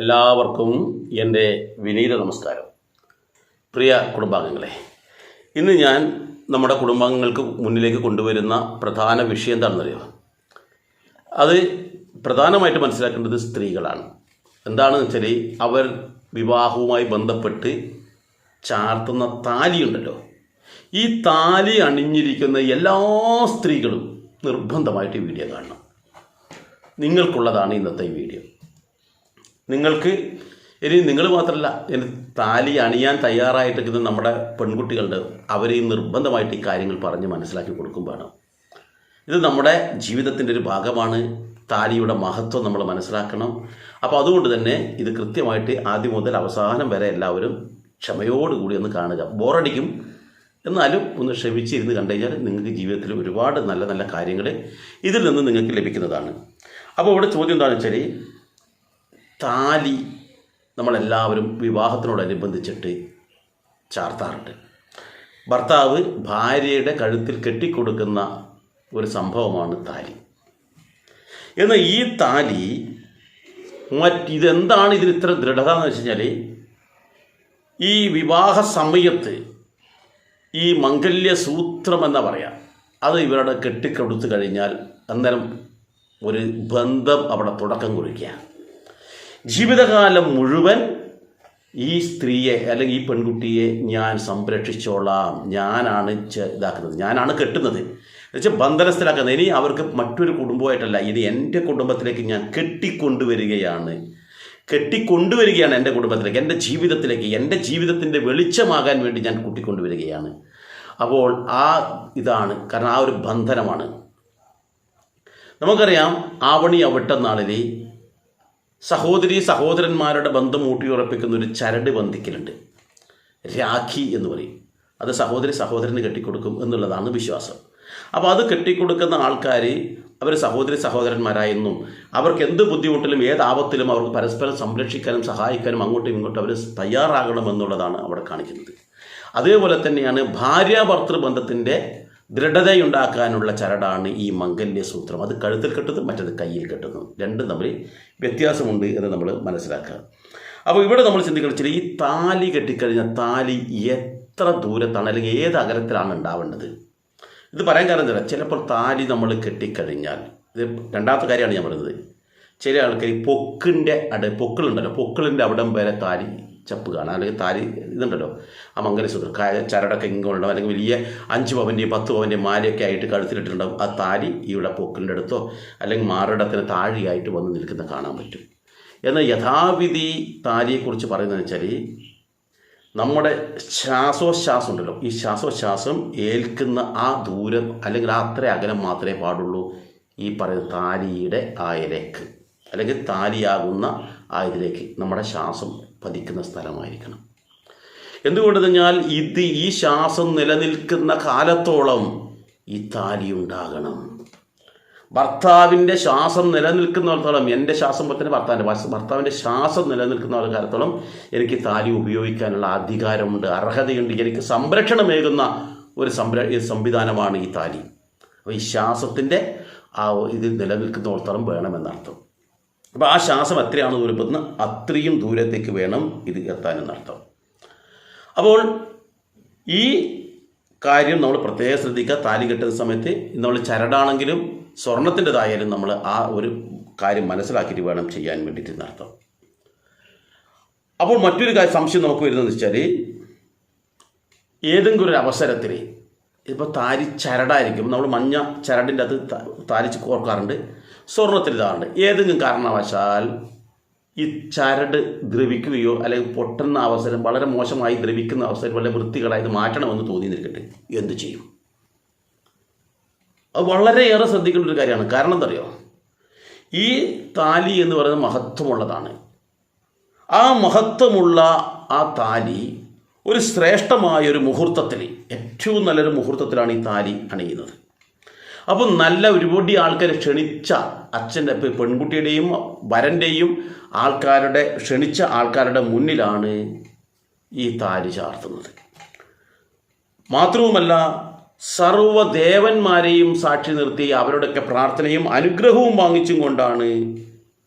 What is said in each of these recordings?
എല്ലാവർക്കും എന്റെ വിനീത നമസ്കാരം. പ്രിയ കുടുംബാംഗങ്ങളെ ഇന്ന് ഞാൻ നമ്മുടെ കുടുംബാംഗങ്ങൾക്ക് മുന്നിലേക്ക് കൊണ്ടുവരുന്ന പ്രധാന വിഷയം എന്താണെന്നറിയോ? അത് പ്രധാനമായിട്ട് മനസ്സിലാക്കേണ്ടത് സ്ത്രീകളാണ്. എന്താണെന്ന് വെച്ചാൽ അവർ വിവാഹവുമായി ബന്ധപ്പെട്ട് ചാർത്തുന്ന താലിയുണ്ടല്ലോ. ഈ താലി അണിഞ്ഞിരിക്കുന്ന എല്ലാ സ്ത്രീകളും നിർബന്ധമായിട്ട് ഈ വീഡിയോ കാണണം. നിങ്ങൾക്കുള്ളതാണ് ഇന്നത്തെ വീഡിയോ. നിങ്ങൾക്ക് ഇനി നിങ്ങൾ മാത്രമല്ല ഇനി താലി അണിയാൻ തയ്യാറായിട്ടിരിക്കുന്ന നമ്മുടെ പെൺകുട്ടികളുടെ അവരെയും നിർബന്ധമായിട്ട് ഈ കാര്യങ്ങൾ പറഞ്ഞ് മനസ്സിലാക്കി കൊടുക്കും വേണം ഇത് നമ്മുടെ ജീവിതത്തിന്റെ ഒരു ഭാഗമാണ്. താലിയുടെ മഹത്വം നമ്മൾ മനസ്സിലാക്കണം. അപ്പോൾ അതുകൊണ്ട് തന്നെ ഇത് കൃത്യമായിട്ട് ആദ്യം മുതൽ അവസാനം വരെ എല്ലാവരും ക്ഷമയോടുകൂടി ഒന്ന് കാണുക. ബോറടിക്കും. എന്നാലും ഒന്ന് ക്ഷമിച്ചിരുന്ന് കണ്ടു കഴിഞ്ഞാൽ നിങ്ങൾക്ക് ജീവിതത്തിൽ ഒരുപാട് നല്ല നല്ല കാര്യങ്ങൾ ഇതിൽ നിന്ന് നിങ്ങൾക്ക് ലഭിക്കുന്നതാണ്. അപ്പോൾ ഇവിടെ ചോദ്യം എന്താണെന്ന് വെച്ചാൽ താലി നമ്മളെല്ലാവരും വിവാഹത്തിനോടനുബന്ധിച്ചിട്ട് ചാർത്താറുണ്ട്. ഭർത്താവ് ഭാര്യയുടെ കഴുത്തിൽ കെട്ടിക്കൊടുക്കുന്ന ഒരു സംഭവമാണ് താലി. എന്നാൽ ഈ താലി മറ്റ് ഇതെന്താണ് ഇതിന് ഇത്ര ദൃഢത എന്ന് വെച്ച് കഴിഞ്ഞാൽ ഈ വിവാഹ സമയത്ത് ഈ മംഗല്യ സൂത്രം എന്നാ പറയാം അത് ഇവരുടെ കെട്ടിക്കൊടുത്തു കഴിഞ്ഞാൽ അന്നേരം ഒരു ബന്ധം അവിടെ തുടക്കം കുറിക്കുക ജീവിതകാലം മുഴുവൻ ഈ സ്ത്രീയെ അല്ലെങ്കിൽ ഈ പെൺകുട്ടിയെ ഞാൻ സംരക്ഷിച്ചോളാം. ഞാനാണ് ഇതാക്കുന്നത്. ഞാനാണ് കെട്ടുന്നത്. എന്നുവെച്ചാൽ ബന്ധനസ്ഥരാക്കുന്നത്. ഇനി അവർക്ക് മറ്റൊരു കുടുംബമായിട്ടല്ല ഇത് എന്റെ കുടുംബത്തിലേക്ക് ഞാൻ കെട്ടിക്കൊണ്ടുവരികയാണ്. കെട്ടിക്കൊണ്ടുവരികയാണ് എന്റെ കുടുംബത്തിലേക്ക്. എന്റെ ജീവിതത്തിലേക്ക് എന്റെ ജീവിതത്തിന്റെ വെളിച്ചമാകാൻ വേണ്ടി ഞാൻ കൂട്ടിക്കൊണ്ടുവരികയാണ്. അപ്പോൾ ആ ഇതാണ് കാരണം ആ ഒരു ബന്ധനമാണ്. നമുക്കറിയാം ആവണി അവിട്ടനാളിൽ സഹോദരി സഹോദരന്മാരുടെ ബന്ധം ഊട്ടിയുറപ്പിക്കുന്ന ഒരു ചരട് ബന്ധിക്കലുണ്ട് രാഖി എന്ന് പറയും. അത് സഹോദരി സഹോദരന് കെട്ടിക്കൊടുക്കും എന്നുള്ളതാണ് വിശ്വാസം. അപ്പോൾ അത് കെട്ടിക്കൊടുക്കുന്ന ആൾക്കാർ അവർ സഹോദരി സഹോദരന്മാരായെന്നും അവർക്ക് എന്ത് ബുദ്ധിമുട്ടിലും ഏത് ആപത്തിലും അവർക്ക് പരസ്പരം സംരക്ഷിക്കാനും സഹായിക്കാനും അങ്ങോട്ടും ഇങ്ങോട്ടും അവർ തയ്യാറാകണമെന്നുള്ളതാണ് അവിടെ കാണിക്കുന്നത്. അതേപോലെ തന്നെയാണ് ഭാര്യ ഭർത്തൃ ബന്ധത്തിന്റെ ദൃഢതയുണ്ടാക്കാനുള്ള ചരടാണ് ഈ മംഗല്യ സൂത്രം. അത് കഴുത്തിൽ കെട്ടുന്നു മറ്റത് കയ്യിൽ കെട്ടുന്നു. രണ്ടും തമ്മിൽ വ്യത്യാസമുണ്ട് എന്ന് നമ്മൾ മനസ്സിലാക്കുക. അപ്പോൾ ഇവിടെ നമ്മൾ ചിന്തിക്കണം വെച്ചാൽ ഈ താലി കെട്ടിക്കഴിഞ്ഞ താലി എത്ര ദൂരത്താണ് അല്ലെങ്കിൽ ഏത് അകലത്തിലാണ് ഉണ്ടാവേണ്ടത്? ഇത് പറയാൻ കാരണം എന്താ? ചിലപ്പോൾ താലി നമ്മൾ കെട്ടിക്കഴിഞ്ഞാൽ ഇത് രണ്ടാമത്തെ കാര്യമാണ് ഞാൻ പറയുന്നത് ചില ആൾക്കാർ പൊക്കിന്റെ അട പൊക്കിളുണ്ടല്ലോ പൊക്കിളിന്റെ അവിടം വരെ താലി ചപ്പ് കാണാം അല്ലെങ്കിൽ താരി ഇതുണ്ടല്ലോ. ആ മംഗലസൂത്രം ചരടൊക്കെ ഇങ്ങോട്ടുണ്ടാവും അല്ലെങ്കിൽ വലിയ അഞ്ച് പവന്റെയും പത്ത് പവന്റെയും മാലയൊക്കെ ആയിട്ട് കഴുത്തിലിട്ടുണ്ടാവും ആ താരി ഇവിടെ പൊക്കിളിന്റെ അടുത്തോ അല്ലെങ്കിൽ മാറിടത്തിന് താഴെയായിട്ട് വന്ന് നിൽക്കുന്ന കാണാൻ പറ്റും. എന്നാൽ യഥാവിധി താരിയെക്കുറിച്ച് പറയുന്നതെന്ന് വെച്ചാൽ നമ്മുടെ ശ്വാസോച്ഛ്വാസം ഉണ്ടല്ലോ. ഈ ശ്വാസോച്ഛ്വാസം ഏൽക്കുന്ന ആ ദൂരം അല്ലെങ്കിൽ ആ അത്ര അകലം മാത്രമേ പാടുള്ളൂ ഈ പറയുന്ന താലിയുടെ ആയലേക്ക് അല്ലെങ്കിൽ താലിയാകുന്ന ആയതിലേക്ക് നമ്മുടെ ശ്വാസം പതിക്കുന്ന സ്ഥലമായിരിക്കണം. എന്തുകൊണ്ട് കഴിഞ്ഞാൽ ഇത് ഈ ശ്വാസം നിലനിൽക്കുന്ന കാലത്തോളം ഈ താലി ഉണ്ടാകണം. ഭർത്താവിന്റെ ശ്വാസം നിലനിൽക്കുന്നിടത്തോളം എന്റെ ശ്വാസം പോലെ തന്നെ ഭർത്താവിന്റെ ഭർത്താ- ഭർത്താവിന്റെ ശ്വാസം നിലനിൽക്കുന്ന കാലത്തോളം എനിക്ക് താലി ഉപയോഗിക്കാനുള്ള അധികാരമുണ്ട് അർഹതയുണ്ട് എനിക്ക് സംരക്ഷണമേകുന്ന ഒരു സംര സംവിധാനമാണ് ഈ താലി. അപ്പോൾ ഈ ശ്വാസത്തിന്റെ ആ ഇത് നിലനിൽക്കുന്നിടത്തോളം വേണമെന്നർത്ഥം. അപ്പോൾ ആ ശ്വാസം എത്രയാണ് ദൂരപ്പെടുന്ന അത്രയും ദൂരത്തേക്ക് വേണം ഇത് എത്താനെന്നർത്ഥം അപ്പോൾ ഈ കാര്യം നമ്മൾ പ്രത്യേകം ശ്രദ്ധിക്കുക. താലി കെട്ടുന്ന സമയത്ത് നമ്മൾ ചരടാണെങ്കിലും സ്വർണത്തിന്റെതായാലും നമ്മൾ ആ ഒരു കാര്യം മനസ്സിലാക്കിയിട്ട് വേണം ചെയ്യാൻ വേണ്ടിയിട്ട് എന്നർത്ഥം. അപ്പോൾ മറ്റൊരു കാര്യം സംശയം നമുക്ക് വരുന്നതെന്ന് വെച്ചാൽ ഏതെങ്കിലും ഒരു അവസരത്തിൽ ഇപ്പോൾ താരി ചരടായിരിക്കും. നമ്മൾ മഞ്ഞ ചരടിന്റെ അത് താരിച്ച് കോർക്കാറുണ്ട്. സ്വർണത്തിൽ ഇതാണ് ഏതെങ്കിലും കാരണവശാൽ ഈ ചരട് ദ്രവിക്കുകയോ അല്ലെങ്കിൽ പൊട്ടുന്ന അവസരം വളരെ മോശമായി ദ്രവിക്കുന്ന അവസരം വളരെ വൃത്തികളായി ഇത് മാറ്റണമെന്ന് തോന്നി നിൽക്കട്ടെ എന്ത് ചെയ്യും? അത് വളരെയേറെ ശ്രദ്ധിക്കേണ്ട ഒരു കാര്യമാണ്. കാരണം എന്താ അറിയോ ഈ താലി എന്ന് പറയുന്നത് മഹത്വമുള്ളതാണ്. ആ മഹത്വമുള്ള ആ താലി ഒരു ശ്രേഷ്ഠമായ ഒരു മുഹൂർത്തത്തിൽ ഏറ്റവും നല്ലൊരു മുഹൂർത്തത്തിലാണ് ഈ താലി അണിയുന്നത്. അപ്പം നല്ല ഒരുപാട് ആൾക്കാരെ ക്ഷണിച്ച അച്ഛന്റെ പെൺകുട്ടിയുടെയും വരന്റെയും ആൾക്കാരുടെ ക്ഷണിച്ച ആൾക്കാരുടെ മുന്നിലാണ് ഈ താലി ചാർത്തുന്നത്. മാത്രവുമല്ല സർവദേവന്മാരെയും സാക്ഷി നിർത്തി അവരുടെയൊക്കെ പ്രാർത്ഥനയും അനുഗ്രഹവും വാങ്ങിച്ചും കൊണ്ടാണ്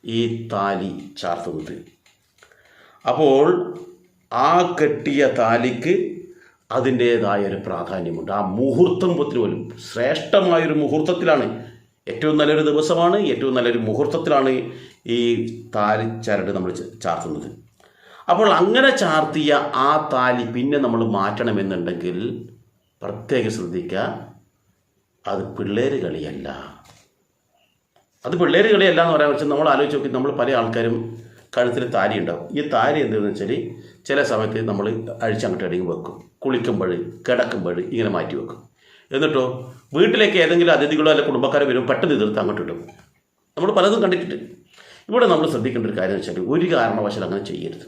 ഈ താലി ചാർത്തുന്നത്. അപ്പോൾ ആ കെട്ടിയ താലിക്ക് അതിന്റേതായ ഒരു പ്രാധാന്യമുണ്ട്. ആ മുഹൂർത്തം പോലും ശ്രേഷ്ഠമായൊരു മുഹൂർത്തത്തിലാണ് ഏറ്റവും നല്ലൊരു ദിവസമാണ് ഏറ്റവും നല്ലൊരു മുഹൂർത്തത്തിലാണ് ഈ താലി ചരട് നമ്മൾ ചാർത്തുന്നത്. അപ്പോൾ അങ്ങനെ ചാർത്തിയ ആ താലി പിന്നെ നമ്മൾ മാറ്റണമെന്നുണ്ടെങ്കിൽ പ്രത്യേകം ശ്രദ്ധിക്കുക അത് പിള്ളേർ കളിയല്ല. അത് പിള്ളേർ കളിയല്ല എന്ന് പറയാൻ വെച്ചാൽ നമ്മൾ ആലോചിച്ച് നോക്കി നമ്മൾ പല ആൾക്കാരും കഴുത്തിൽ താരി ഉണ്ടാവും. ഈ താരി എന്താണെന്ന് വെച്ചാൽ ചില സമയത്ത് നമ്മൾ അഴിച്ചങ്ങോട്ട് ഇടയിൽ വെക്കും. കുളിക്കുമ്പോൾ കിടക്കുമ്പോൾ ഇങ്ങനെ മാറ്റി വെക്കും. എന്നിട്ടോ വീട്ടിലേക്ക് ഏതെങ്കിലും അതിഥികളോ അല്ല കുടുംബക്കാരോ വരും പെട്ടെന്ന് എതിർത്ത് അങ്ങോട്ട് ഇടും. നമ്മൾ പലതും കണ്ടിട്ടുണ്ട്. ഇവിടെ നമ്മൾ ശ്രദ്ധിക്കേണ്ട ഒരു കാര്യം വെച്ചാൽ ഒരു കാരണവശാലും അങ്ങനെ ചെയ്യരുത്.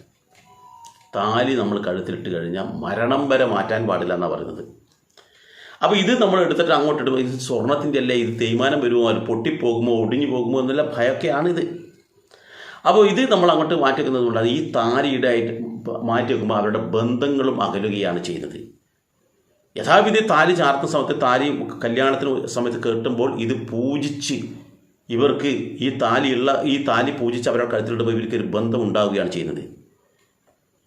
താലി നമ്മൾ കഴുത്തിലിട്ട് കഴിഞ്ഞാൽ മരണം വരെ മാറ്റാൻ പാടില്ല എന്നാണ് പറയുന്നത്. അപ്പോൾ ഇത് നമ്മൾ എടുത്തിട്ട് അങ്ങോട്ട് ഇടുമ്പോൾ ഇത് സ്വർണത്തിന്റെ അല്ലേ? ഇത് തേയ്മാനം വരുമോ? അത് പൊട്ടിപ്പോകുമോ? ഒടിഞ്ഞു പോകുമോ? എന്നുള്ള ഭയമൊക്കെയാണിത്. അപ്പോൾ ഇത് നമ്മൾ അങ്ങോട്ട് മാറ്റി വെക്കുന്നത് കൊണ്ടാണ് ഈ താരിയുടെ ആയിട്ട് മാറ്റി വെക്കുമ്പോൾ അവരുടെ ബന്ധങ്ങളും അകലുകയാണ് ചെയ്യുന്നത്. യഥാവിധി താലി ചാർത്തുന്ന സമയത്ത് താലി കല്യാണത്തിന് സമയത്ത് കെട്ടുമ്പോൾ ഇത് പൂജിച്ച് ഇവർക്ക് ഈ താലിയുള്ള ഈ താലി പൂജിച്ച് അവരുടെ കഴുത്തിലിടുമ്പോൾ ഇവർക്ക് ഒരു ബന്ധം ഉണ്ടാവുകയാണ് ചെയ്യുന്നത്.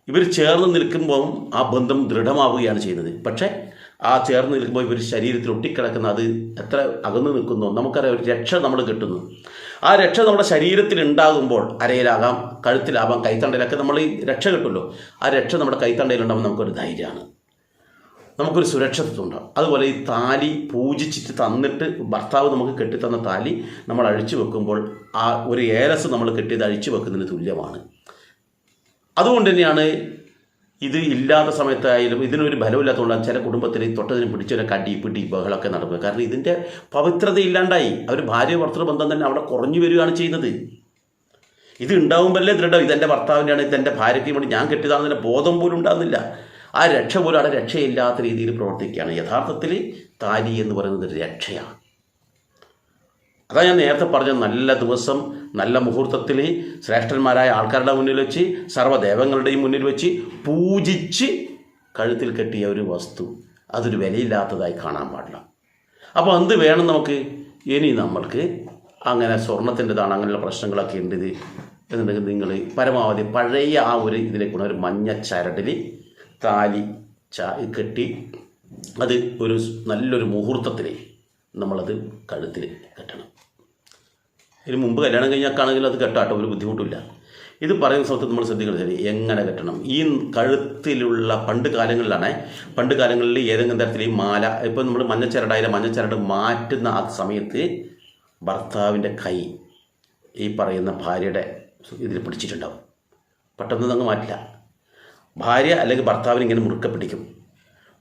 ഇവർ ചേർന്ന് നിൽക്കുമ്പോൾ ആ ബന്ധം ദൃഢമാവുകയാണ് ചെയ്യുന്നത്. പക്ഷേ ആ ചേർന്ന് നിൽക്കുമ്പോൾ ഇവർ ശരീരത്തിൽ ഒട്ടിക്കിടക്കുന്ന അത് എത്ര അകന്നു നിൽക്കുന്നു? നമുക്കറിയാം ഒരു രക്ഷ നമ്മൾ കിട്ടുന്നു. ആ രക്ഷ നമ്മുടെ ശരീരത്തിൽ ഉണ്ടാകുമ്പോൾ അരയിലാകാം കഴുത്തിലാവാം കൈത്തണ്ടയിലൊക്കെ നമ്മൾ ഈ രക്ഷ കിട്ടുമല്ലോ. ആ രക്ഷ നമ്മുടെ കൈത്തണ്ടയിലുണ്ടാകുമ്പോൾ നമുക്കൊരു ധൈര്യമാണ്. നമുക്കൊരു സുരക്ഷിതത്വം ഉണ്ടാവും അതുപോലെ ഈ താലി പൂജിച്ചിട്ട് തന്നിട്ട് ഭർത്താവ് നമുക്ക് കെട്ടിത്തന്ന താലി നമ്മൾ അഴിച്ചു വെക്കുമ്പോൾ ആ ഒരു ഏലസ് നമ്മൾ കെട്ടിയത് അഴിച്ചു വെക്കുന്നതിന് തുല്യമാണ്. അതുകൊണ്ട് തന്നെയാണ് ഇത് ഇല്ലാത്ത സമയത്തായാലും ഇതിനൊരു ബലമില്ലാത്തതുകൊണ്ടാണ് ചില കുടുംബത്തിൽ തൊട്ടതിന് പിടിച്ചൊരു കടി പിടി ബഹളമൊക്കെ നടക്കുക. കാരണം ഇതിന്റെ പവിത്രത ഇല്ലാണ്ടായി അവർ ഭാര്യ ഭർത്തൃ ബന്ധം തന്നെ അവിടെ കുറഞ്ഞു വരികയാണ് ചെയ്യുന്നത്. ഇത് ഉണ്ടാവുമ്പോഴല്ലേ ദൃഢം. ഇതെന്റെ ഭർത്താവിന്റെയാണ് ഇതെന്റെ ഭാര്യയ്ക്ക് വേണ്ടി ഞാൻ കെട്ടിയതാണെന്നതിന്റെ ബോധം പോലും ഉണ്ടാകുന്നില്ല ആ രക്ഷ പോലും അവിടെ രക്ഷയില്ലാത്ത രീതിയിൽ പ്രവർത്തിക്കുകയാണ്. യഥാർത്ഥത്തിൽ താലി എന്ന് പറയുന്നത് രക്ഷയാണ്. അതാ ഞാൻ നേരത്തെ പറഞ്ഞ നല്ല ദിവസം നല്ല മുഹൂർത്തത്തിൽ ശ്രേഷ്ഠന്മാരായ ആൾക്കാരുടെ മുന്നിൽ വെച്ച് സർവദേവങ്ങളുടെയും മുന്നിൽ വെച്ച് പൂജിച്ച് കഴുത്തിൽ കെട്ടിയ ഒരു വസ്തു. അതൊരു വിലയില്ലാത്തതായി കാണാൻ പാടില്ല. അപ്പോൾ എന്ത് വേണം നമുക്ക്? ഇനി നമ്മൾക്ക് അങ്ങനെ സ്വർണത്തിന്റെതാണ് അങ്ങനെയുള്ള പ്രശ്നങ്ങളൊക്കെ ഉണ്ട് ഇത് എന്നുണ്ടെങ്കിൽ നിങ്ങൾ പരമാവധി പഴയ ആ ഒരു ഇതിലേക്കുള്ള ഒരു മഞ്ഞ ചരടിൽ താലി ചാ കെട്ടി അത് ഒരു നല്ലൊരു മുഹൂർത്തത്തിൽ നമ്മളത് കഴുത്തിൽ കെട്ടണം. ഇതിന് മുമ്പ് കല്യാണം കഴിഞ്ഞാൽ അത് കെട്ടാട്ടോ ഒരു ബുദ്ധിമുട്ടില്ല. ഇത് പറയുന്ന സമയത്ത് നമ്മൾ ശ്രദ്ധിക്കണം ശരി എങ്ങനെ കെട്ടണം. ഈ കഴുത്തിലുള്ള പണ്ട് കാലങ്ങളിലാണ് പണ്ട് കാലങ്ങളിൽ ഏതെങ്കിലും തരത്തിൽ ഈ മാല ഇപ്പം നമ്മൾ മഞ്ഞച്ചരടായാലും മഞ്ഞച്ചരട് മാറ്റുന്ന ആ സമയത്ത് ഭർത്താവിന്റെ കൈ ഈ പറയുന്ന ഭാര്യയുടെ ഇതിൽ പിടിച്ചിട്ടുണ്ടാവും. പെട്ടെന്ന് അങ്ങ് മാറ്റില്ല. ഭാര്യ അല്ലെങ്കിൽ ഭർത്താവിന് ഇങ്ങനെ മുറുക്കെ പിടിക്കും.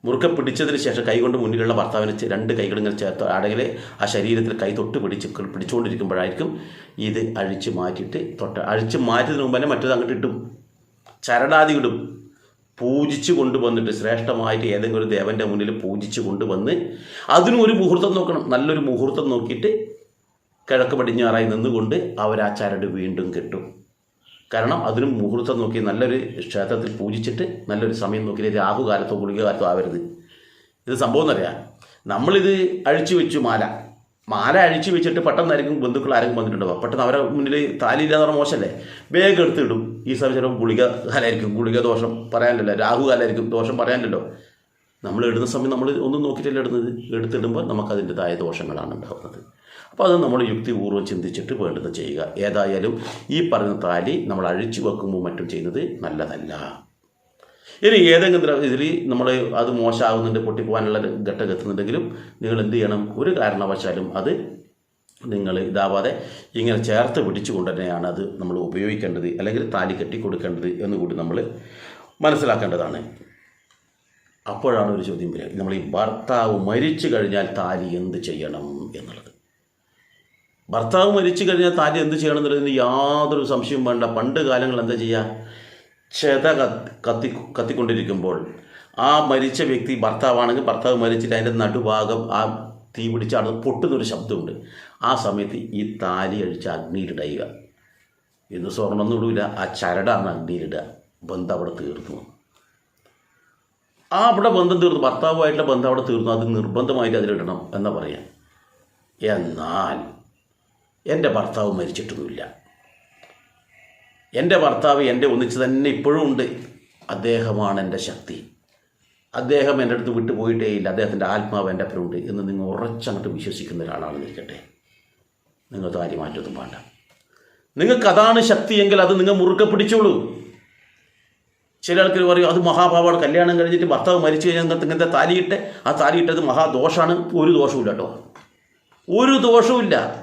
മുറുക്കെ പിടിച്ചതിന് ശേഷം കൈകൊണ്ട് മുന്നിലുള്ള ഭർത്താവിന് രണ്ട് കൈകൾ ഇങ്ങനെ ചേർത്ത് ആണെങ്കിൽ ആ ശരീരത്തിൽ കൈ തൊട്ട് പിടിച്ച് പിടിച്ചുകൊണ്ടിരിക്കുമ്പോഴായിരിക്കും ഇത് അഴിച്ച് മാറ്റിയിട്ട് തൊട്ട് അഴിച്ച് മാറ്റിയതിന് മുമ്പ് തന്നെ മറ്റേത് അങ്ങോട്ട് ഇട്ടും ചരടാതി ഇടും. പൂജിച്ച് കൊണ്ടുവന്നിട്ട് ശ്രേഷ്ഠമായിട്ട് ഏതെങ്കിലും ഒരു ദേവന്റെ മുന്നിൽ പൂജിച്ച് കൊണ്ടുവന്ന് അതിനും ഒരു മുഹൂർത്തം നോക്കണം. നല്ലൊരു മുഹൂർത്തം നോക്കിയിട്ട് കിഴക്ക് പടിഞ്ഞാറായി നിന്നുകൊണ്ട് അവർ ആ ചരട് വീണ്ടും കെട്ടും. കാരണം അതിനും മുഹൂർത്തം നോക്കി നല്ലൊരു ക്ഷേത്രത്തിൽ പൂജിച്ചിട്ട് നല്ലൊരു സമയം നോക്കി രാഹുകാലത്തോ ഗുളിക കാലത്തോ ആവരുത്. ഇത് സംഭവം എന്നറിയാം നമ്മളിത് അഴിച്ചു വെച്ചു മാല. മാല അഴിച്ചു വെച്ചിട്ട് പെട്ടെന്നായിരിക്കും ബന്ധുക്കൾ ആരെങ്കിലും വന്നിട്ടുണ്ടാവുക പെട്ടെന്ന് അവരെ മുന്നിൽ താലിയില്ലാന്ന് പറഞ്ഞാൽ മോശമല്ലേ? വേഗം എടുത്തിടും ഈ സമയം ചിലപ്പോൾ ഗുളിക കാലായിരിക്കും ഗുളിക ദോഷം പറയാനില്ലല്ലോ. രാഹുകാലായിരിക്കും ദോഷം പറയാനില്ലല്ലോ. നമ്മൾ ഇടുന്ന സമയം നമ്മൾ ഒന്നും നോക്കിയിട്ടല്ല ഇടുന്നത്? എടുത്തിടുമ്പോൾ നമുക്കതിന്റെതായ ദോഷങ്ങളാണ് ഉണ്ടാകുന്നത്. അപ്പോൾ അത് നമ്മൾ യുക്തിപൂർവം ചിന്തിച്ചിട്ട് വേണ്ടത് ചെയ്യുക. ഏതായാലും ഈ പറയുന്ന താലി നമ്മൾ അഴിച്ചു വെക്കുമ്പോൾ മറ്റും ചെയ്യുന്നത് നല്ലതല്ല. ഇനി ഏതെങ്കിലും ഇതിൽ നമ്മൾ അത് മോശമാകുന്നുണ്ട് പൊട്ടിപ്പോകാനുള്ള ഘട്ടം എത്തുന്നുണ്ടെങ്കിലും നിങ്ങൾ എന്ത് ചെയ്യണം? ഒരു കാരണവശാലും അത് നിങ്ങൾ ഇതാവാതെ ഇങ്ങനെ ചേർത്ത് പിടിച്ചുകൊണ്ട് തന്നെയാണ് അത് നമ്മൾ ഉപയോഗിക്കേണ്ടത് അല്ലെങ്കിൽ താലി കെട്ടി കൊടുക്കേണ്ടത് എന്ന് കൂടി നമ്മൾ മനസ്സിലാക്കേണ്ടതാണ്. അപ്പോഴാണ് ഒരു ചോദ്യം വരിക. നമ്മൾ ഈ ഭർത്താവ് മരിച്ചു കഴിഞ്ഞാൽ താലി എന്ത് ചെയ്യണം എന്നുള്ളത്. ഭർത്താവ് മരിച്ചു കഴിഞ്ഞാൽ താൻ എന്ത് ചെയ്യണം എന്നുള്ളതിന് യാതൊരു സംശയവും വേണ്ട. പണ്ട് കാലങ്ങൾ എന്താ ചെയ്യുക ക്ഷത കത്തി കത്തി കത്തിക്കൊണ്ടിരിക്കുമ്പോൾ ആ മരിച്ച വ്യക്തി ഭർത്താവാണെങ്കിൽ ഭർത്താവ് മരിച്ചിട്ട് അതിന്റെ നടുഭാഗം ആ തീ പിടിച്ചാണ് പൊട്ടുന്നൊരു ശബ്ദമുണ്ട്. ആ സമയത്ത് ഈ താലി അഴിച്ച് അഗ്നിയിലിടയുക ഇന്ന് സ്വർണമൊന്നും ഇടൂല. ആ ചരടാണ് അഗ്നിയിലിടുക. ബന്ധം അവിടെ തീർന്നു. ആ അവിടെ ബന്ധം തീർന്നു. ഭർത്താവുമായിട്ടുള്ള ബന്ധം അവിടെ തീർന്നു. അത് നിർബന്ധമായിട്ട് അതിലിടണം എന്നാ പറയാം. എന്നാൽ എന്റെ ഭർത്താവ് മരിച്ചിട്ടൊന്നുമില്ല. എന്റെ ഭർത്താവ് എന്റെ ഒന്നിച്ച് തന്നെ ഇപ്പോഴും ഉണ്ട്. അദ്ദേഹമാണ് എന്റെ ശക്തി. അദ്ദേഹം എന്റെ അടുത്ത് വിട്ടു പോയിട്ടേ ഇല്ല. അദ്ദേഹത്തിന്റെ ആത്മാവ് എന്റെ അപ്പുറമുണ്ട് എന്ന് നിങ്ങൾ ഉറച്ചങ്ങോട്ട് വിശ്വസിക്കുന്ന ഒരാളാണെന്ന് ഇരിക്കട്ടെ നിങ്ങൾ താരി മാറ്റൊന്നും വേണ്ട. നിങ്ങൾക്ക് അതാണ് ശക്തിയെങ്കിൽ അത് നിങ്ങൾ മുറുക്കെ പിടിച്ചോളൂ. ചില ആൾക്കാർ പറയും അത് മഹാഭാവാണ് കല്യാണം കഴിഞ്ഞിട്ട് ഭർത്താവ് മരിച്ചു കഴിഞ്ഞാൽ നിങ്ങൾക്ക് ഇങ്ങനത്തെ താലിയിട്ട് ആ താലിയിട്ടത് മഹാദോഷമാണ് ഒരു ദോഷവും കേട്ടോ. ഒരു ദോഷവുമില്ല.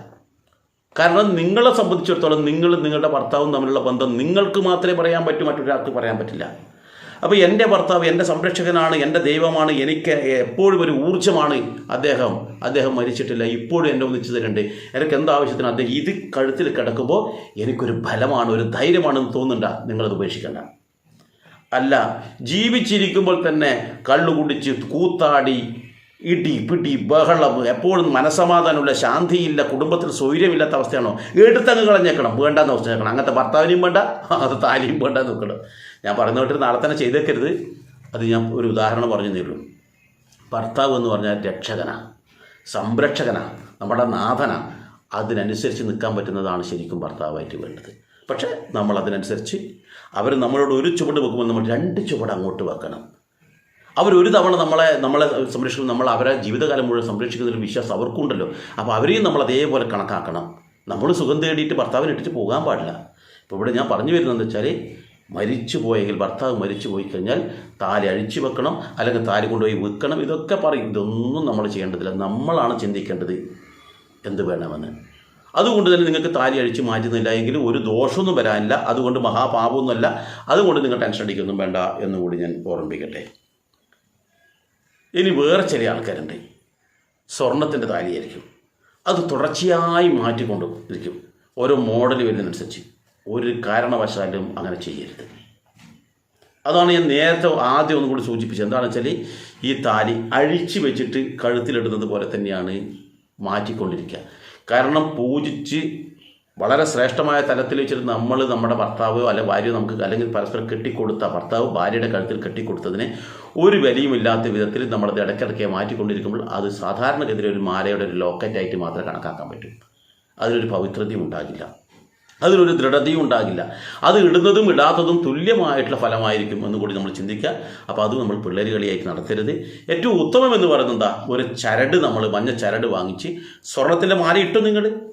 കാരണം നിങ്ങളെ സംബന്ധിച്ചിടത്തോളം നിങ്ങൾ നിങ്ങളുടെ ഭർത്താവും തമ്മിലുള്ള ബന്ധം നിങ്ങൾക്ക് മാത്രമേ പറയാൻ പറ്റൂ മറ്റൊരാൾക്ക് പറയാൻ പറ്റില്ല. അപ്പോൾ എന്റെ ഭർത്താവ് എന്റെ സംരക്ഷകനാണ് എന്റെ ദൈവമാണ് എനിക്ക് എപ്പോഴും ഒരു ഊർജമാണ്. അദ്ദേഹം അദ്ദേഹം മരിച്ചിട്ടില്ല ഇപ്പോഴും എന്റെ ഒന്നിച്ചു തരുന്നുണ്ട് എനിക്ക് എന്താവശ്യത്തിന് അദ്ദേഹം ഇത് കഴുത്തിൽ കിടക്കുമ്പോൾ എനിക്കൊരു ബലമാണ് ഒരു ധൈര്യമാണെന്ന് തോന്നുന്നുണ്ട. നിങ്ങളത് ഉപേക്ഷിക്കണ്ട. അല്ല ജീവിച്ചിരിക്കുമ്പോൾ തന്നെ കള്ളു കുടിച്ച് കൂത്താടി ഇടി പിടി ബഹളം എപ്പോഴും മനസമാധാനമില്ല ശാന്തിയില്ല കുടുംബത്തിൽ സ്വൈര്യമില്ലാത്ത അവസ്ഥയാണോ? എടുത്തങ്ങ് കളഞ്ഞേക്കണം. വേണ്ടെന്ന് അവസ്ഥയാക്കണം അങ്ങനത്തെ ഭർത്താവിനെയും വേണ്ട അത് താലിയും വേണ്ട നോക്കണം ഞാൻ പറയുന്ന കേട്ടിട്ട് നാളെ തന്നെ ചെയ്തേക്കരുത്. അത് ഞാൻ ഒരു ഉദാഹരണം പറഞ്ഞു തരുള്ളൂ. ഭർത്താവ് എന്ന് പറഞ്ഞാൽ രക്ഷകനാണ് സംരക്ഷകനാണ് നമ്മുടെ നാഥനാണ് അതിനനുസരിച്ച് നിൽക്കാൻ പറ്റുന്നതാണ് ശരിക്കും ഭർത്താവായിട്ട് വേണ്ടത്. പക്ഷേ നമ്മൾ അതിനനുസരിച്ച് അവർ നമ്മളോട് ഒരു ചുവട് വെക്കുമ്പോൾ നമ്മൾ രണ്ട് ചുവട് അങ്ങോട്ട് വെക്കണം. അവർ ഒരു തവണ നമ്മളെ നമ്മളെ സംരക്ഷിക്കും നമ്മൾ അവരെ ജീവിതകാലം മുഴുവൻ ഒരു വിശ്വാസം അവർക്കുണ്ടല്ലോ. അപ്പോൾ അവരെയും നമ്മൾ അതേപോലെ കണക്കാക്കണം. നമ്മൾ സുഖം തേടിയിട്ട് ഭർത്താവിനെ ഇട്ടിട്ട് പോകാൻ പാടില്ല. ഇപ്പോൾ ഇവിടെ ഞാൻ പറഞ്ഞു വരുന്നതെന്ന് വെച്ചാൽ മരിച്ചു പോയെങ്കിൽ ഭർത്താവ് മരിച്ചു പോയി കഴിഞ്ഞാൽ താലി അഴിച്ചു വെക്കണം അല്ലെങ്കിൽ താലി കൊണ്ടുപോയി വിൽക്കണം ഇതൊക്കെ പറയും. ഇതൊന്നും നമ്മൾ ചെയ്യേണ്ടതില്ല. നമ്മളാണ് ചിന്തിക്കേണ്ടത് എന്ത് വേണമെന്ന്. അതുകൊണ്ട് തന്നെ നിങ്ങൾക്ക് താലി അഴിച്ച് മാറ്റുന്നില്ല എങ്കിൽ ഒരു ദോഷമൊന്നും വരാനില്ല. അതുകൊണ്ട് മഹാപാപമൊന്നുമല്ല. അതുകൊണ്ട് നിങ്ങൾ ടെൻഷൻ അടിക്കൊന്നും വേണ്ട എന്നുകൂടി ഞാൻ ഓർമ്മിപ്പിക്കട്ടെ. ഇനി വേറെ ചില ആൾക്കാരുണ്ട്. സ്വർണത്തിന്റെ താലിയായിരിക്കും. അത് തുടർച്ചയായി മാറ്റിക്കൊണ്ട് ഇരിക്കും ഓരോ മോഡൽ വരുന്നതനുസരിച്ച് ഒരു കാരണവശാലും അങ്ങനെ ചെയ്യരുത്. അതാണ് ഞാൻ നേരത്തെ ആദ്യം ഒന്നും കൂടി സൂചിപ്പിച്ചത്. എന്താണെന്ന് വെച്ചാൽ ഈ താലി അഴിച്ചു വെച്ചിട്ട് കഴുത്തിലിടുന്നത് പോലെ തന്നെയാണ് മാറ്റിക്കൊണ്ടിരിക്കുക. കാരണം പൂജിച്ച് വളരെ ശ്രേഷ്ഠമായ തലത്തിൽ വെച്ചിട്ട് നമ്മൾ നമ്മുടെ ഭർത്താവ് അല്ലെ ഭാര്യ നമുക്ക് അല്ലെങ്കിൽ പരസ്പരം കെട്ടിക്കൊടുത്ത ഭർത്താവ് ഭാര്യയുടെ കഴുത്തിൽ കെട്ടിക്കൊടുത്തതിനെ ഒരു വിലയുമില്ലാത്ത വിധത്തിൽ നമ്മളത് ഇടയ്ക്കിടയ്ക്ക് മാറ്റിക്കൊണ്ടിരിക്കുമ്പോൾ അത് സാധാരണഗതിയിൽ ഒരു മാലയുടെ ഒരു ലോക്കറ്റായിട്ട് മാത്രമേ കണക്കാക്കാൻ പറ്റൂ. അതിനൊരു പവിത്രതയും ഉണ്ടാകില്ല. അതിനൊരു ദൃഢതയും ഉണ്ടാകില്ല. അത് ഇടുന്നതും ഇടാത്തതും തുല്യമായിട്ടുള്ള ഫലമായിരിക്കും എന്ന് കൂടി നമ്മൾ ചിന്തിക്കുക. അപ്പോൾ അത് നമ്മൾ പിള്ളേർ കളിയായിട്ട് നടത്തരുത്. ഏറ്റവും ഉത്തമം എന്ന് പറയുന്നത് എന്താ? ഒരു ചരട് നമ്മൾ മഞ്ഞ ചരട് വാങ്ങിച്ച് സ്വർണത്തിന്റെ മാല ഇട്ടു നിങ്ങൾ.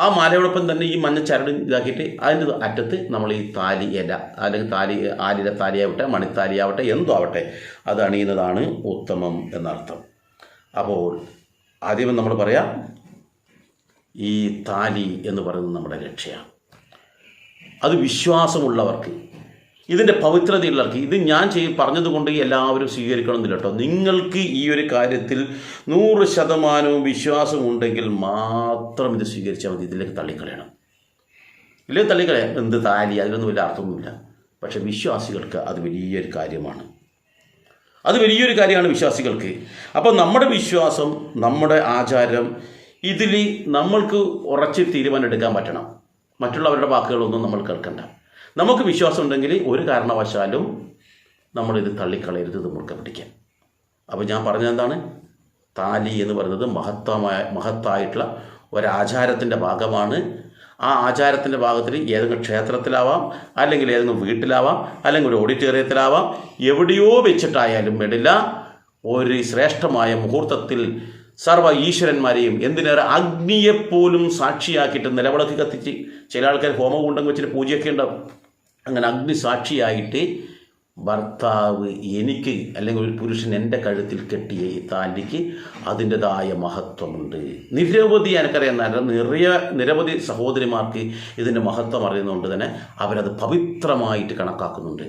ആ മാലയോടൊപ്പം തന്നെ ഈ മഞ്ഞ ചരട് ഇതാക്കിയിട്ട് അതിന്റെ അറ്റത്ത് നമ്മൾ ഈ താലി ഇല അല്ലെങ്കിൽ താലി ആലില താലിയാവട്ടെ മണിത്താലിയാവട്ടെ എന്തോ ആവട്ടെ അത് അണിയുന്നതാണ് ഉത്തമം എന്നർത്ഥം. അപ്പോൾ ആദ്യം നമ്മൾ പറയാം ഈ താലി എന്ന് പറയുന്നത് നമ്മുടെ രക്ഷയാണ് അത് വിശ്വാസമുള്ളവർക്ക് ഇതിന്റെ പവിത്രതയുള്ളവർക്ക് ഇത് ഞാൻ ചെയ് പറഞ്ഞതുകൊണ്ട് എല്ലാവരും സ്വീകരിക്കണമെന്നില്ല കേട്ടോ. നിങ്ങൾക്ക് ഈ ഒരു കാര്യത്തിൽ നൂറ് ശതമാനവും വിശ്വാസമുണ്ടെങ്കിൽ മാത്രം ഇത് സ്വീകരിച്ചാൽ മതി. ഇതിലേക്ക് തള്ളിക്കളയണം. ഇല്ലേ തള്ളിക്കളയാം. എന്ത് താലി? അതിനൊന്നും വലിയ അർത്ഥമൊന്നുമില്ല. പക്ഷേ വിശ്വാസികൾക്ക് അത് വലിയൊരു കാര്യമാണ്. അത് വലിയൊരു കാര്യമാണ് വിശ്വാസികൾക്ക്. അപ്പോൾ നമ്മുടെ വിശ്വാസം നമ്മുടെ ആചാരം ഇതിൽ നമ്മൾക്ക് ഉറച്ച് തീരുമാനം എടുക്കാൻ പറ്റണം. മറ്റുള്ളവരുടെ വാക്കുകളൊന്നും നമ്മൾ കേൾക്കണ്ട. നമുക്ക് വിശ്വാസം ഉണ്ടെങ്കിൽ ഒരു കാരണവശാലും നമ്മളിത് തള്ളിക്കളയരുത് ഇത് മുറുക്കെ പിടിക്കാൻ. അപ്പോൾ ഞാൻ പറഞ്ഞത് എന്താണ്? താലി എന്ന് പറയുന്നത് മഹത്വമായ മഹത്തായിട്ടുള്ള ഒരാചാരത്തിന്റെ ഭാഗമാണ്. ആ ആചാരത്തിന്റെ ഭാഗത്തിൽ ഏതെങ്കിലും ക്ഷേത്രത്തിലാവാം അല്ലെങ്കിൽ ഏതെങ്കിലും വീട്ടിലാവാം അല്ലെങ്കിൽ ഒരു ഓഡിറ്റോറിയത്തിലാവാം എവിടെയോ വെച്ചിട്ടായാലും വേണ്ടില്ല ഒരു ശ്രേഷ്ഠമായ മുഹൂർത്തത്തിൽ സർവ ഈശ്വരന്മാരെയും എന്തിനേറെ അഗ്നിയെപ്പോലും സാക്ഷിയാക്കിയിട്ട് നിലവിളക്ക് കത്തിച്ച് ചില ആൾക്കാർ ഹോമകുണ്ടം വെച്ചിട്ട് പൂജയൊക്കെ ഉണ്ടാവും. അങ്ങനെ അഗ്നി സാക്ഷിയായിട്ട് ഭർത്താവ് എനിക്ക് അല്ലെങ്കിൽ ഒരു പുരുഷൻ എന്റെ കഴുത്തിൽ കെട്ടിയ ഈ താലിക്ക് അതിന്റെതായ മഹത്വമുണ്ട്. നിരവധി എനിക്കറിയാം നിറയ നിരവധി സഹോദരിമാർക്ക് ഇതിന്റെ മഹത്വം അറിയുന്നതുകൊണ്ട് തന്നെ അവരത് പവിത്രമായിട്ട് കണക്കാക്കുന്നുണ്ട്.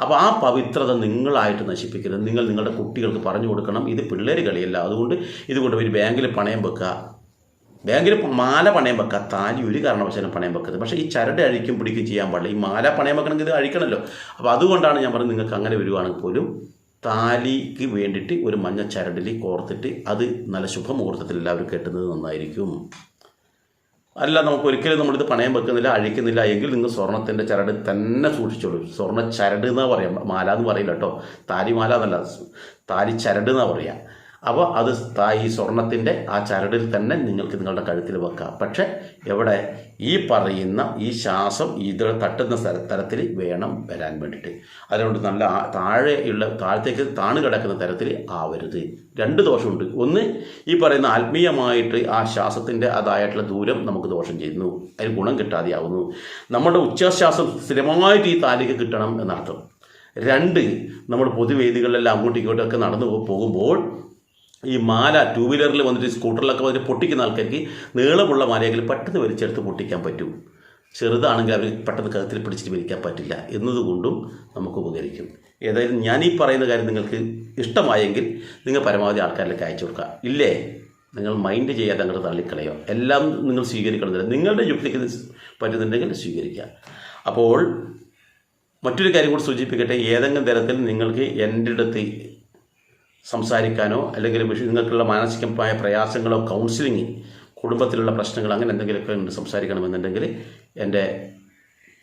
അപ്പോൾ ആ പവിത്രത നിങ്ങളായിട്ട് നശിപ്പിക്കരുത്. നിങ്ങൾ നിങ്ങളുടെ കുട്ടികൾക്ക് പറഞ്ഞു കൊടുക്കണം. ഇത് പിള്ളേർ കളിയല്ല. അതുകൊണ്ട് ഇതുകൊണ്ട് ഒരു ബാങ്കിൽ പണയം വെക്കുക. ബാങ്കിൽ മാല പണയം വെക്കുക താലി ഒരു കാരണവശാലും പണയം വെക്കരുത്. പക്ഷേ ഈ ചരട് അഴിക്കും പിടിക്കും ചെയ്യാൻ പാടില്ല. ഈ മാല പണയം വെക്കണമെങ്കിൽ ഇത് അഴിക്കണമല്ലോ അപ്പോൾ അതുകൊണ്ടാണ് ഞാൻ പറഞ്ഞത് നിങ്ങൾക്ക് അങ്ങനെ വരുവാണെങ്കിൽ പോലും താലിക്ക് വേണ്ടിയിട്ട് ഒരു മഞ്ഞ ചരടിൽ കോർത്തിട്ട് അത് നല്ല ശുഭമുഹൂർത്തത്തിൽ എല്ലാവരും കെട്ടുന്നത് നന്നായിരിക്കും. അല്ല നമുക്ക് ഒരിക്കലും നമ്മളിത് പണയം വെക്കുന്നില്ല അഴിക്കുന്നില്ല. എങ്കിൽ നിങ്ങൾ സ്വർണത്തിന്റെ ചരട് തന്നെ സൂക്ഷിച്ചോളൂ. സ്വർണ ചരട് എന്നാ പറയാം? മാല എന്ന് പറയില്ല കേട്ടോ. താലിമാല എന്നല്ല. താലി ചരട് എന്നാ പറയാം? അപ്പോൾ അത് ഈ സ്വർണത്തിന്റെ ആ ചരടിൽ തന്നെ നിങ്ങൾക്ക് നിങ്ങളുടെ കഴുത്തിൽ വെക്കാം. പക്ഷേ എവിടെ ഈ പറയുന്ന ഈ ശ്വാസം ഇത് തട്ടുന്ന തരത്തിൽ വേണം വരാൻ വേണ്ടിയിട്ട്. അതുകൊണ്ട് നല്ല താഴെയുള്ള താഴത്തേക്ക് താണു കിടക്കുന്ന തരത്തിൽ ആവരുത്. രണ്ട് ദോഷമുണ്ട്. ഒന്ന് ഈ പറയുന്ന ആത്മീയമായിട്ട് ആ ശ്വാസത്തിന്റെ അതായിട്ടുള്ള ദൂരം നമുക്ക് ദോഷം ചെയ്യുന്നു. അതിന് ഗുണം കിട്ടാതെയാവുന്നു. നമ്മുടെ ഉച്ചശ്വാസം സ്ഥിരമായിട്ട് ഈ താലിക്ക് കിട്ടണം എന്നർത്ഥം. രണ്ട് നമ്മൾ പൊതുവേദികളിലെല്ലാം അങ്ങോട്ടും ഇങ്ങോട്ടും ഒക്കെ നടന്നു പോകുമ്പോൾ ഈ മാല ടൂ വീലറിൽ വന്നിട്ട് സ്കൂട്ടറിലൊക്കെ വന്നിട്ട് പൊട്ടിക്കുന്ന ആൾക്കാർക്ക് നീളമുള്ള മാലയെങ്കിലും പെട്ടെന്ന് വലിച്ചെടുത്ത് പൊട്ടിക്കാൻ പറ്റും. ചെറുതാണെങ്കിൽ അവർ പെട്ടെന്ന് കഴുത്തിൽ പിടിച്ചിട്ട് വലിക്കാൻ പറ്റില്ല. എന്നതുകൊണ്ടും നമുക്ക് ഉപകരിക്കും. ഏതായാലും ഞാൻ ഈ പറയുന്ന കാര്യം നിങ്ങൾക്ക് ഇഷ്ടമായെങ്കിൽ നിങ്ങൾ പരമാവധി ആൾക്കാരിലേക്ക് അയച്ചു കൊടുക്കുക. ഇല്ലേ? നിങ്ങൾ മൈൻഡ് ചെയ്യാതെ അങ്ങോട്ട് തള്ളിക്കളയോ? എല്ലാം നിങ്ങൾ സ്വീകരിക്കണമെന്നില്ല. നിങ്ങളുടെ യുക്തിക്ക് പറ്റുന്നുണ്ടെങ്കിൽ സ്വീകരിക്കുക. അപ്പോൾ മറ്റൊരു കാര്യം കൂടി സൂചിപ്പിക്കട്ടെ. ഏതെങ്കിലും തരത്തിൽ നിങ്ങൾക്ക് എന്റെ അടുത്ത് സംസാരിക്കാനോ അല്ലെങ്കിൽ നിങ്ങൾക്കുള്ള മാനസികമായ പ്രയാസങ്ങളോ കൗൺസിലിംഗ് കുടുംബത്തിലുള്ള പ്രശ്നങ്ങൾ അങ്ങനെ എന്തെങ്കിലുമൊക്കെ ഉണ്ട് സംസാരിക്കണമെന്നുണ്ടെങ്കിൽ എന്റെ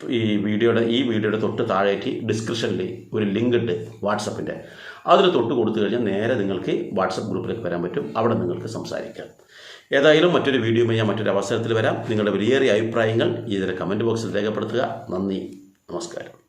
ഈ വീഡിയോയുടെ ഈ വീഡിയോയുടെ തൊട്ട് താഴേക്ക് ഡിസ്ക്രിപ്ഷനിൽ ഒരു ലിങ്ക് ഉണ്ട് വാട്സപ്പിന്റെ അതിൽ തൊട്ട് കൊടുത്തു കഴിഞ്ഞാൽ നേരെ നിങ്ങൾക്ക് വാട്സപ്പ് ഗ്രൂപ്പിലേക്ക് വരാൻ പറ്റും. അവിടെ നിങ്ങൾക്ക് സംസാരിക്കാം. ഏതായാലും മറ്റൊരു വീഡിയോയുമായി ഞാൻ മറ്റൊരു അവസരത്തിൽ വരാം. നിങ്ങളുടെ വലിയേറിയ അഭിപ്രായങ്ങൾ ഇതിലെ കമന്റ് ബോക്സിൽ രേഖപ്പെടുത്തുക. നന്ദി. നമസ്കാരം.